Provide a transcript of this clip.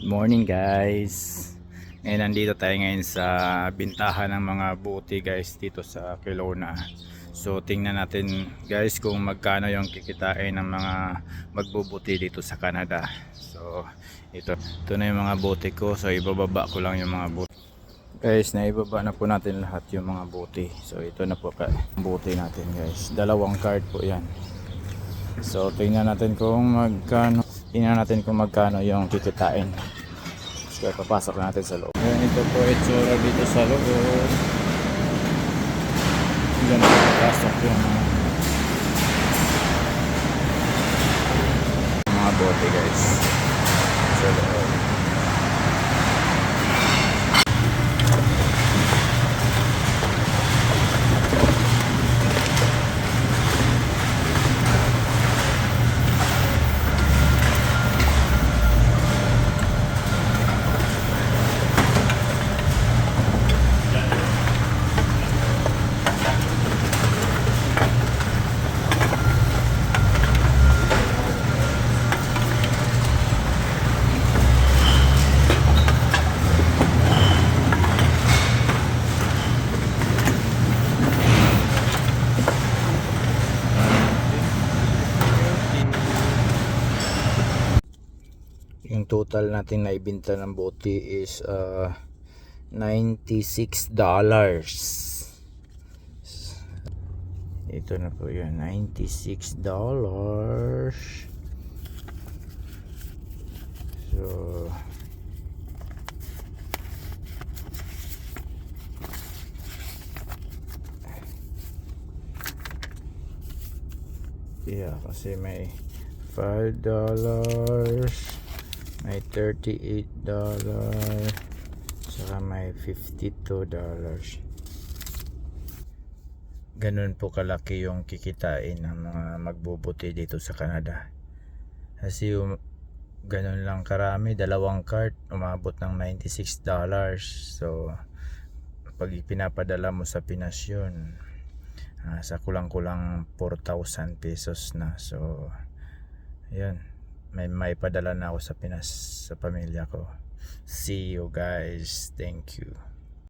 Morning guys. Ngayon nandito tayo ngayon sa bintahan ng mga buti guys dito sa Kelowna. So tingnan natin guys kung magkano yung kikitain ng mga magbubuti dito sa Canada. So ito, ito na yung mga buti ko. So ibababa ko lang yung mga buti. Guys, naibaba na po natin lahat yung mga buti. So ito na po buti natin guys. Dalawang card po yan. So tingnan natin kung magkano Tingnan natin kung magkano yung kikitain. So papasok natin sa loob. Ayan, ito po itsura dito sa loob. Diyan na papasok yung mga bote guys. Sa loob. Yung total natin na ibinta ng bote is uh, 96 dollars. Ito na po yun, 96 dollars. So, yeah, kasi may 5 dollars may 38 dollar saka may 52 dollars. Ganun po kalaki yung kikitain ng mga magbubuti dito sa Canada. Kasi yung ganun lang karami. Dalawang cart umabot ng 96 dollars. So pag pinapadala mo sa Pinas yun ah, sa kulang-kulang 4,000 pesos na. So yun may may padala na ako sa Pinas sa pamilya ko. See you guys. Thank you